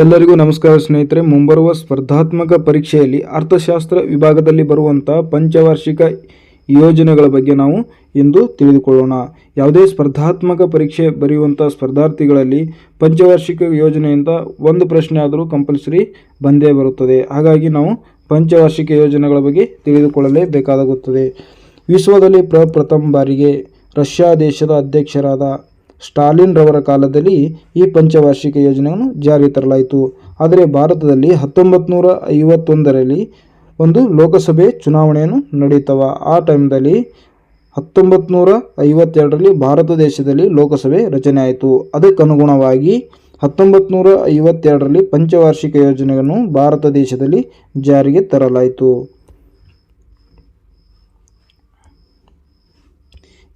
ಎಲ್ಲರಿಗೂ ನಮಸ್ಕಾರ ಸ್ನೇಹಿತರೆ, ಮುಂಬರುವ ಸ್ಪರ್ಧಾತ್ಮಕ ಪರೀಕ್ಷೆಯಲ್ಲಿ ಅರ್ಥಶಾಸ್ತ್ರ ವಿಭಾಗದಲ್ಲಿ ಬರುವಂತಹ ಪಂಚವಾರ್ಷಿಕ ಯೋಜನೆಗಳ ಬಗ್ಗೆ ನಾವು ಇಂದು ತಿಳಿದುಕೊಳ್ಳೋಣ. ಯಾವುದೇ ಸ್ಪರ್ಧಾತ್ಮಕ ಪರೀಕ್ಷೆ ಬರೆಯುವಂಥ ಸ್ಪರ್ಧಾರ್ಥಿಗಳಲ್ಲಿ ಪಂಚವಾರ್ಷಿಕ ಯೋಜನೆಯಿಂದ ಒಂದು ಪ್ರಶ್ನೆ ಆದರೂ ಕಂಪಲ್ಸರಿ ಬಂದೇ ಬರುತ್ತದೆ. ಹಾಗಾಗಿ ನಾವು ಪಂಚವಾರ್ಷಿಕ ಯೋಜನೆಗಳ ಬಗ್ಗೆ ತಿಳಿದುಕೊಳ್ಳಲೇಬೇಕಾಗುತ್ತದೆ. ವಿಶ್ವದಲ್ಲಿ ಪ್ರಪ್ರಥಮ ಬಾರಿಗೆ ರಷ್ಯಾ ದೇಶದ ಅಧ್ಯಕ್ಷರಾದ ಸ್ಟಾಲಿನ್ ರವರ ಕಾಲದಲ್ಲಿ ಈ ಪಂಚವಾರ್ಷಿಕ ಯೋಜನೆಯನ್ನು ಜಾರಿಗೆ ತರಲಾಯಿತು. ಆದರೆ ಭಾರತದಲ್ಲಿ ಹತ್ತೊಂಬತ್ತು ನೂರ ಐವತ್ತೊಂದರಲ್ಲಿ ಒಂದು ಲೋಕಸಭೆ ಚುನಾವಣೆಯನ್ನು ನಡೀತವ ಆ ಟೈಮ್ದಲ್ಲಿ ಹತ್ತೊಂಬತ್ತು ನೂರ ಐವತ್ತೆರಡರಲ್ಲಿ ಭಾರತ ದೇಶದಲ್ಲಿ ಲೋಕಸಭೆ ರಚನೆ ಆಯಿತು. ಅದಕ್ಕನುಗುಣವಾಗಿ ಹತ್ತೊಂಬತ್ತು ನೂರ ಐವತ್ತೆರಡರಲ್ಲಿ ಪಂಚವಾರ್ಷಿಕ ಯೋಜನೆಯನ್ನು ಭಾರತ ದೇಶದಲ್ಲಿ ಜಾರಿಗೆ ತರಲಾಯಿತು.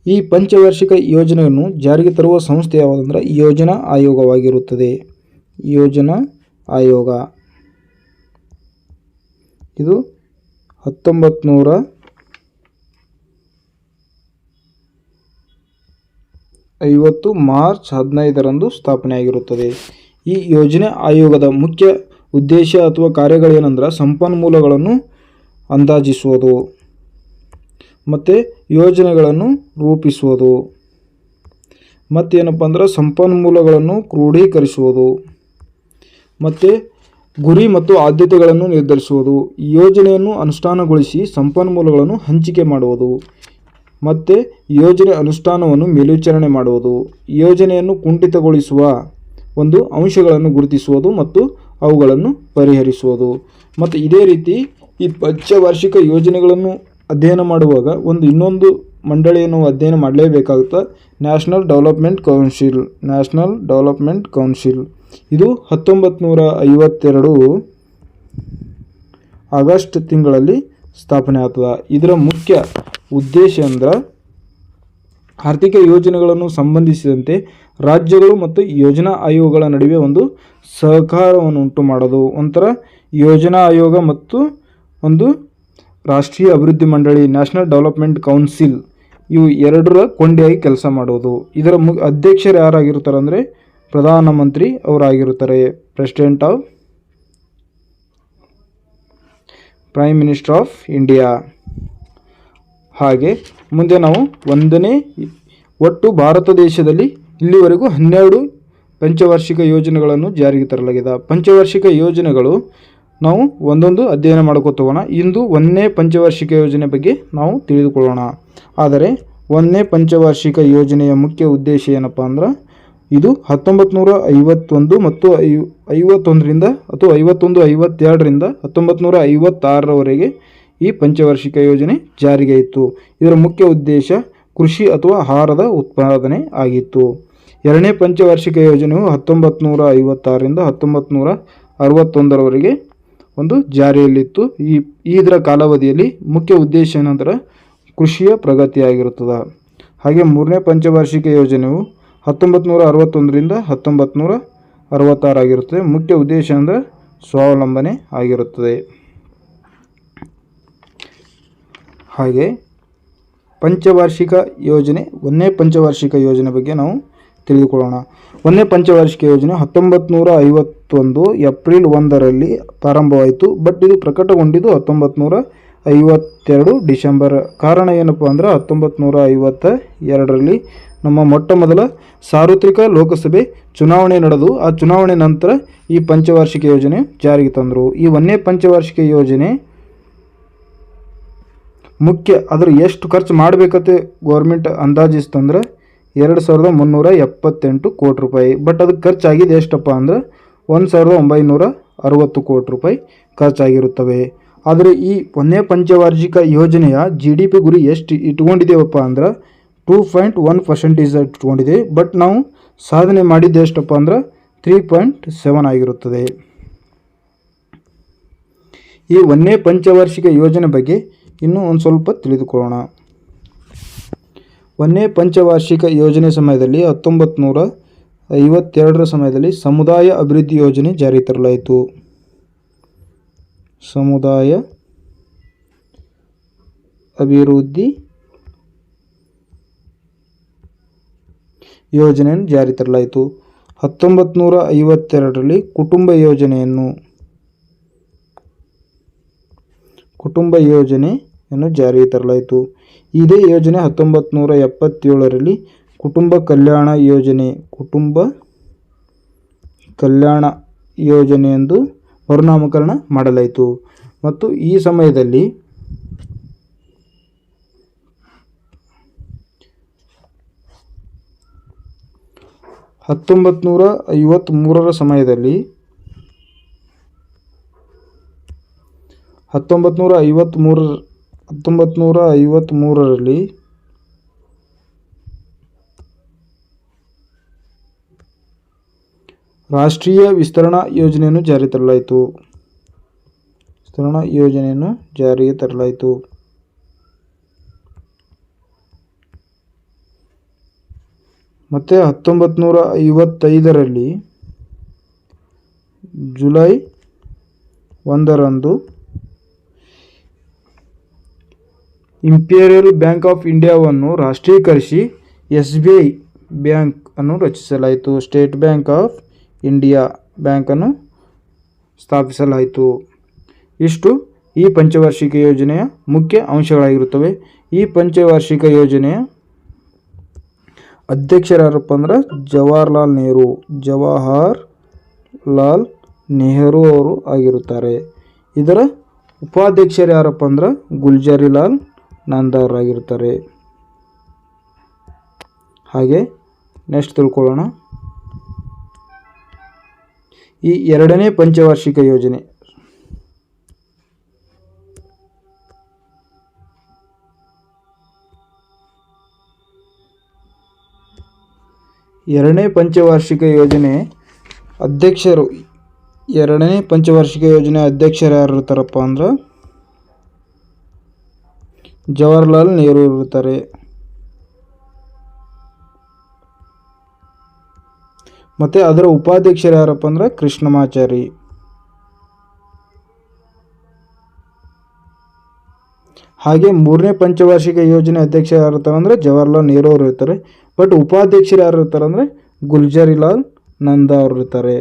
ಈ ಪಂಚವಾರ್ಷಿಕ ಯೋಜನೆಯನ್ನು ಜಾರಿಗೆ ತರುವ ಸಂಸ್ಥೆ ಯಾವುದಂದ್ರೆ ಯೋಜನಾ ಆಯೋಗವಾಗಿರುತ್ತದೆ. ಯೋಜನಾ ಆಯೋಗ. ಇದು ಹತ್ತೊಂಬತ್ತು ನೂರ ಐವತ್ತು ಮಾರ್ಚ್ ಹದಿನೈದರಂದು ಸ್ಥಾಪನೆಯಾಗಿರುತ್ತದೆ. ಈ ಯೋಜನೆ ಆಯೋಗದ ಮುಖ್ಯ ಉದ್ದೇಶ ಅಥವಾ ಕಾರ್ಯಗಳೇನೆಂದ್ರೆ ಸಂಪನ್ಮೂಲಗಳನ್ನು ಅಂದಾಜಿಸುವುದು. ಮತ್ತು ಯೋಜನೆಗಳನ್ನು ರೂಪಿಸುವುದು. ಮತ್ತೇನಪ್ಪ ಅಂದ್ರೆ ಸಂಪನ್ಮೂಲಗಳನ್ನು ಕ್ರೋಢೀಕರಿಸುವುದು. ಮತ್ತು ಗುರಿ ಮತ್ತು ಆದ್ಯತೆಗಳನ್ನು ನಿರ್ಧರಿಸುವುದು. ಯೋಜನೆಯನ್ನು ಅನುಷ್ಠಾನಗೊಳಿಸಿ ಸಂಪನ್ಮೂಲಗಳನ್ನು ಹಂಚಿಕೆ ಮಾಡುವುದು. ಮತ್ತು ಯೋಜನೆ ಅನುಷ್ಠಾನವನ್ನು ಮೇಲ್ವಿಚಾರಣೆ ಮಾಡುವುದು. ಯೋಜನೆಯನ್ನು ಕುಂಠಿತಗೊಳಿಸುವ ಒಂದು ಅಂಶಗಳನ್ನು ಗುರುತಿಸುವುದು ಮತ್ತು ಅವುಗಳನ್ನು ಪರಿಹರಿಸುವುದು. ಮತ್ತು ಇದೇ ರೀತಿ ಈ ಪಂಚವಾರ್ಷಿಕ ಯೋಜನೆಗಳನ್ನು ಅಧ್ಯಯನ ಮಾಡುವಾಗ ಒಂದು ಇನ್ನೊಂದು ಮಂಡಳಿಯನ್ನು ಅಧ್ಯಯನ ಮಾಡಲೇಬೇಕಾಗುತ್ತೆ. National development council national development council ಇದು ಹತ್ತೊಂಬತ್ತು ನೂರ ಐವತ್ತೆರಡು ಆಗಸ್ಟ್ ತಿಂಗಳಲ್ಲಿ ಸ್ಥಾಪನೆ ಆಗ್ತದೆ. ಇದರ ಮುಖ್ಯ ಉದ್ದೇಶ ಅಂದ್ರೆ ಆರ್ಥಿಕ ಯೋಜನೆಗಳನ್ನು ಸಂಬಂಧಿಸಿದಂತೆ ರಾಜ್ಯಗಳು ಮತ್ತು ಯೋಜನಾ ಆಯೋಗಗಳ ನಡುವೆ ಒಂದು ಸಹಕಾರವನ್ನು ಉಂಟು ಮಾಡೋದು. ಒಂಥರ ಯೋಜನಾ ಆಯೋಗ ಮತ್ತು ಒಂದು ರಾಷ್ಟ್ರೀಯ ಅಭಿವೃದ್ಧಿ ಮಂಡಳಿ, ನ್ಯಾಷನಲ್ ಡೆವಲಪ್ಮೆಂಟ್ ಕೌನ್ಸಿಲ್ ಇವು ಎರಡರ ಕೊಂಡಿಯಾಗಿ ಕೆಲಸ ಮಾಡೋದು. ಇದರ ಮು, ಅಧ್ಯಕ್ಷರು ಯಾರಾಗಿರ್ತಾರೆ ಅಂದರೆ ಪ್ರಧಾನಮಂತ್ರಿ ಅವರಾಗಿರುತ್ತಾರೆ. President of prime minister of India ಹಾಗೆ ಮುಂದೆ ನಾವು ಒಂದನೇ ಒಟ್ಟು ಭಾರತ ದೇಶದಲ್ಲಿ ಇಲ್ಲಿವರೆಗೂ ಹನ್ನೆರಡು ಪಂಚವಾರ್ಷಿಕ ಯೋಜನೆಗಳನ್ನು ಜಾರಿಗೆ ತರಲಾಗಿದೆ. ಪಂಚವಾರ್ಷಿಕ ಯೋಜನೆಗಳು ನಾವು ಒಂದೊಂದು ಅಧ್ಯಯನ ಮಾಡ್ಕೋತೋಗೋಣ. ಇಂದು ಒಂದನೇ ಪಂಚವಾರ್ಷಿಕ ಯೋಜನೆ ಬಗ್ಗೆ ನಾವು ತಿಳಿದುಕೊಳ್ಳೋಣ. ಆದರೆ, ಒಂದನೇ ಪಂಚವಾರ್ಷಿಕ ಯೋಜನೆಯ ಮುಖ್ಯ ಉದ್ದೇಶ ಏನಪ್ಪ ಅಂದ್ರೆ, ಇದು ಹತ್ತೊಂಬತ್ತು ನೂರ ಐವತ್ತೊಂದು ಮತ್ತು ಐ, ಐವತ್ತೊಂದರಿಂದ ಅಥವಾ ಐವತ್ತೊಂದು ಐವತ್ತೆರಡರಿಂದ ಹತ್ತೊಂಬತ್ತು ನೂರ ಐವತ್ತಾರರವರೆಗೆ ಈ ಪಂಚವಾರ್ಷಿಕ ಯೋಜನೆ ಜಾರಿಗೆ ಇತ್ತು ಇದರ ಮುಖ್ಯ ಉದ್ದೇಶ ಕೃಷಿ ಅಥವಾ ಆಹಾರದ ಉತ್ಪಾದನೆ ಆಗಿತ್ತು. ಎರಡನೇ ಪಂಚವಾರ್ಷಿಕ ಯೋಜನೆಯು ಹತ್ತೊಂಬತ್ತು ನೂರ ಐವತ್ತಾರರಿಂದ ಹತ್ತೊಂಬತ್ತು ನೂರ ಅರವತ್ತೊಂದರವರೆಗೆ ಒಂದು ಜಾರಿಯಲ್ಲಿತ್ತು. ಈ ಇದರ ಕಾಲಾವಧಿಯಲ್ಲಿ ಮುಖ್ಯ ಉದ್ದೇಶ ಏನಂದ್ರೆ ಕೃಷಿಯ ಪ್ರಗತಿಯಾಗಿರುತ್ತದೆ. ಹಾಗೆ ಮೂರನೇ ಪಂಚವಾರ್ಷಿಕ ಯೋಜನೆಯು ಹತ್ತೊಂಬತ್ತು ನೂರ ಅರವತ್ತೊಂದರಿಂದ ಹತ್ತೊಂಬತ್ತು ನೂರ ಅರವತ್ತಾರಾಗಿರುತ್ತದೆ ಮುಖ್ಯ ಉದ್ದೇಶ ಅಂದರೆ ಸ್ವಾವಲಂಬನೆ ಆಗಿರುತ್ತದೆ. ಹಾಗೆ ಪಂಚವಾರ್ಷಿಕ ಯೋಜನೆ, ಒಂದನೇ ಪಂಚವಾರ್ಷಿಕ ಯೋಜನೆ ಬಗ್ಗೆ ನಾವು ತಿಳಿದುಕೊಳ್ಳೋಣ. ಒಂದೇ ಪಂಚವಾರ್ಷಿಕ ಯೋಜನೆ ಹತ್ತೊಂಬತ್ತು ನೂರ ಐವತ್ತೊಂದು ಏಪ್ರಿಲ್ ಒಂದರಲ್ಲಿ ಪ್ರಾರಂಭವಾಯಿತು, ಬಟ್ ಇದು ಪ್ರಕಟಗೊಂಡಿದ್ದು ಹತ್ತೊಂಬತ್ತು ನೂರ ಐವತ್ತೆರಡು ಡಿಸೆಂಬರ್. ಕಾರಣ ಏನಪ್ಪ ಅಂದ್ರೆ ಹತ್ತೊಂಬತ್ತು ನೂರ ಐವತ್ತ ಎರಡರಲ್ಲಿ ನಮ್ಮ ಮೊಟ್ಟ ಮೊದಲ ಸಾರ್ವತ್ರಿಕ ಲೋಕಸಭೆ ಚುನಾವಣೆ ನಡೆದು, ಆ ಚುನಾವಣೆ ನಂತರ ಈ ಪಂಚವಾರ್ಷಿಕ ಯೋಜನೆ ಜಾರಿಗೆ ತಂದರು. ಈ ಒಂದೇ ಪಂಚವಾರ್ಷಿಕ ಯೋಜನೆ ಮುಖ್ಯ ಅದರ ಎಷ್ಟು ಖರ್ಚು ಮಾಡಬೇಕತ್ತೆ ಗೌರ್ಮೆಂಟ್ ಅಂದಾಜಿಸ್ತಂದ್ರೆ ಎರಡು ಸಾವಿರದ ಮುನ್ನೂರ ಎಪ್ಪತ್ತೆಂಟು ಕೋಟಿ ರೂಪಾಯಿ. ಬಟ್ ಅದಕ್ಕೆ ಖರ್ಚಾಗಿದೆ ಎಷ್ಟಪ್ಪ ಅಂದ್ರೆ ಒಂದು ಸಾವಿರದ ಒಂಬೈನೂರ ಅರುವತ್ತು ಕೋಟಿ ರೂಪಾಯಿ ಖರ್ಚಾಗಿರುತ್ತವೆ. ಆದರೆ ಈ ಒಂದನೇ ಪಂಚವಾರ್ಷಿಕ ಯೋಜನೆಯ ಜಿ ಡಿ ಪಿ ಗುರಿ ಎಷ್ಟು ಇಟ್ಕೊಂಡಿದ್ದೇವಪ್ಪ ಅಂದ್ರೆ ಟೂ ಪಾಯಿಂಟ್ ಒನ್ ಪರ್ಸೆಂಟೇಜ್ ಇಟ್ಕೊಂಡಿದೆ. ಬಟ್ ನಾವು ಸಾಧನೆ ಮಾಡಿದ್ದು ಎಷ್ಟಪ್ಪ ಅಂದ್ರೆ ತ್ರೀ ಪಾಯಿಂಟ್ ಸೆವೆನ್ ಆಗಿರುತ್ತದೆ. ಈ ಒಂದನೇ ಪಂಚವಾರ್ಷಿಕ ಯೋಜನೆ ಬಗ್ಗೆ ಇನ್ನೂ ಒಂದು ಸ್ವಲ್ಪ ತಿಳಿದುಕೊಳ್ಳೋಣ. ಒಂದನೇ ಪಂಚವಾರ್ಷಿಕ ಯೋಜನೆ ಸಮಯದಲ್ಲಿ ಹತ್ತೊಂಬತ್ತು ನೂರ ಐವತ್ತೆರಡರ ಸಮಯದಲ್ಲಿ ಸಮುದಾಯ ಅಭಿವೃದ್ಧಿ ಯೋಜನೆ ಜಾರಿ ತರಲಾಯಿತು. ಸಮುದಾಯ ಅಭಿವೃದ್ಧಿ ಯೋಜನೆಯನ್ನು ಜಾರಿ ತರಲಾಯಿತು. ಹತ್ತೊಂಬತ್ತು ನೂರ ಐವತ್ತೆರಡರಲ್ಲಿ ಕುಟುಂಬ ಯೋಜನೆಯನ್ನು, ಕುಟುಂಬ ಯೋಜನೆಯನ್ನು ಜಾರಿಗೆ ತರಲಾಯಿತು. ಇದೇ ಯೋಜನೆ ಹತ್ತೊಂಬತ್ತು ನೂರ ಎಪ್ಪತ್ತೇಳರಲ್ಲಿ ಕುಟುಂಬ ಕಲ್ಯಾಣ ಯೋಜನೆ, ಕುಟುಂಬ ಕಲ್ಯಾಣ ಯೋಜನೆ ಎಂದು ಮರುನಾಮಕರಣ ಮಾಡಲಾಯಿತು. ಮತ್ತು ಈ ಸಮಯದಲ್ಲಿ ಹತ್ತೊಂಬತ್ತು ನೂರ ಐವತ್ತ್ಮೂರರ ಸಮಯದಲ್ಲಿ ಹತ್ತೊಂಬತ್ತು ನೂರ ಐವತ್ತ್ಮೂರ ಹತ್ತೊಂಬತ್ತು ನೂರ ಐವತ್ತ್ಮೂರರಲ್ಲಿ ರಾಷ್ಟ್ರೀಯ ವಿಸ್ತರಣಾ ಯೋಜನೆಯನ್ನು ಜಾರಿ ತರಲಾಯಿತು. ವಿಸ್ತರಣಾ ಯೋಜನೆಯನ್ನು ಜಾರಿಗೆ ತರಲಾಯಿತು. ಮತ್ತು ಹತ್ತೊಂಬತ್ತು ನೂರ ಐವತ್ತೈದರಲ್ಲಿ ಜುಲೈ ಒಂದರಂದು ಇಂಪೀರಿಯಲ್ ಬ್ಯಾಂಕ್ ಆಫ್ ಇಂಡಿಯಾವನ್ನು ರಾಷ್ಟ್ರೀಕರಿಸಿ ಎಸ್ ಬಿ ಐ ಬ್ಯಾಂಕ್ ಅನ್ನು ರಚಿಸಲಾಯಿತು. ಸ್ಟೇಟ್ ಬ್ಯಾಂಕ್ ಆಫ್ ಇಂಡಿಯಾ ಬ್ಯಾಂಕನ್ನು ಸ್ಥಾಪಿಸಲಾಯಿತು. ಇಷ್ಟು ಈ ಪಂಚವಾರ್ಷಿಕ ಯೋಜನೆಯ ಮುಖ್ಯ ಅಂಶಗಳಾಗಿರುತ್ತವೆ. ಈ ಪಂಚವಾರ್ಷಿಕ ಯೋಜನೆಯ ಅಧ್ಯಕ್ಷರಾರಪ್ಪ ಅಂದ್ರೆ ಜವಾಹರ್ಲಾಲ್ ನೆಹರು. ಜವಾಹರ್ ಲಾಲ್ ನೆಹರು ಅವರು ಆಗಿರುತ್ತಾರೆ. ಇದರ ಉಪಾಧ್ಯಕ್ಷರು ಯಾರಪ್ಪ ಅಂದ್ರೆ ಗುಲ್ಜಾರಿಲಾಲ್ ನಂದಾರ್ ಆಗಿರ್ತಾರೆ ಹಾಗೆ ನೆಕ್ಸ್ಟ್ ತಿಳ್ಕೊಳ್ಳೋಣ. ಈ ಎರಡನೇ ಪಂಚವಾರ್ಷಿಕ ಯೋಜನೆ. ಎರಡನೇ ಪಂಚವಾರ್ಷಿಕ ಯೋಜನೆ ಅಧ್ಯಕ್ಷರು, ಎರಡನೇ ಪಂಚವಾರ್ಷಿಕ ಯೋಜನೆ ಅಧ್ಯಕ್ಷರು ಯಾರು ಇರ್ತಾರಪ್ಪ ಅಂದ್ರೆ ಜವಾಹರ್ಲಾಲ್ ನೆಹರು ಇರ್ತಾರೆ ಮತ್ತು ಅದರ ಉಪಾಧ್ಯಕ್ಷರು ಯಾರಪ್ಪ ಅಂದ್ರೆ ಕೃಷ್ಣಮಾಚಾರಿ. ಹಾಗೆ ಮೂರನೇ ಪಂಚವಾರ್ಷಿಕ ಯೋಜನೆ ಅಧ್ಯಕ್ಷ ಯಾರು ಇರ್ತಾರೆ ಅಂದರೆ ಜವಾಹರ್ಲಾಲ್ ನೆಹರು ಅವರು ಇರ್ತಾರೆ. ಬಟ್ ಉಪಾಧ್ಯಕ್ಷರು ಯಾರು ಇರ್ತಾರೆ ಅಂದರೆ ಗುಲ್ಜರಿಲಾಲ್ ನಂದಾ ಅವರು ಇರ್ತಾರೆ.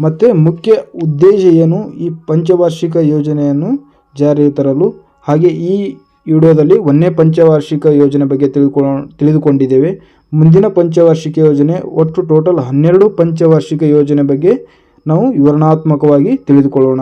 ಮತ್ತು ಮುಖ್ಯ ಉದ್ದೇಶ ಏನು? ಈ ಪಂಚವಾರ್ಷಿಕ ಯೋಜನೆಯನ್ನು ಜಾರಿಗೆ ತರಲು. ಹಾಗೆ ಈ ವಿಡಿಯೋದಲ್ಲಿ ಒಂದನೇ ಪಂಚವಾರ್ಷಿಕ ಯೋಜನೆ ಬಗ್ಗೆ ತಿಳ್ಕೊಳ್ಳೋ ತಿಳಿದುಕೊಂಡಿದ್ದೇವೆ. ಮುಂದಿನ ಪಂಚವಾರ್ಷಿಕ ಯೋಜನೆ, ಒಟ್ಟು ಟೋಟಲ್ ಹನ್ನೆರಡು ಪಂಚವಾರ್ಷಿಕ ಯೋಜನೆ ಬಗ್ಗೆ ನಾವು ವಿವರಣಾತ್ಮಕವಾಗಿ ತಿಳಿದುಕೊಳ್ಳೋಣ.